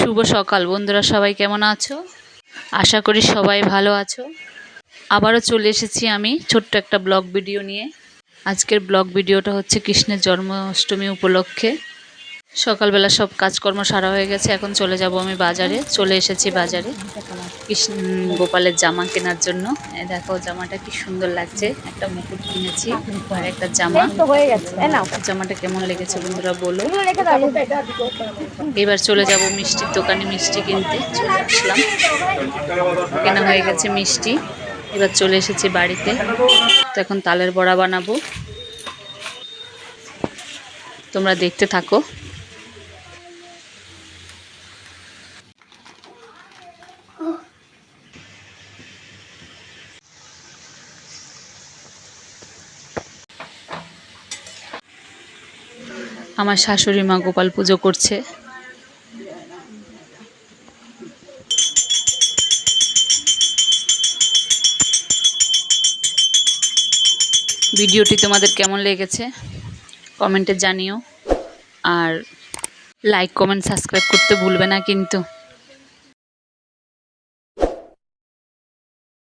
শুভ সকাল। বন্ধুরা, সবাই কেমন আছো? আশা করি সবাই ভালো আছো। আবারও চলে এসেছি আমি ছোট্ট একটা ব্লগ ভিডিও নিয়ে। আজকের ব্লগ ভিডিওটা হচ্ছে কৃষ্ণের জন্মাষ্টমী উপলক্ষে। সকালবেলা সব কাজকর্ম সারা হয়ে গেছে, এখন চলে যাব আমি বাজারে। চলে এসেছি বাজারে। কৃষ্ণ গোপালের জামা কেনার জন্য। দেখো জামাটা কি সুন্দর লাগছে। একটা মুকুট কিনেছি আর একটা জামা। হয়ে গেছে। জামাটা কেমন লেগেছে বন্ধুরা বলো। এবার চলে যাব মিষ্টির দোকানে মিষ্টি কিনতে। চলে আসলাম। কেনা হয়ে গেছে মিষ্টি। এবার চলে এসেছি বাড়িতে। তো এখন তালের বড়া বানাবো। তোমরা দেখতে থাকো। আমার শাশুড়ি মা গোপাল পুজো করছে। ভিডিওটি তোমাদের কেমন লেগেছে? কমেন্টে জানিও। আর লাইক কমেন্ট সাবস্ক্রাইব করতে ভুলবে না কিন্তু।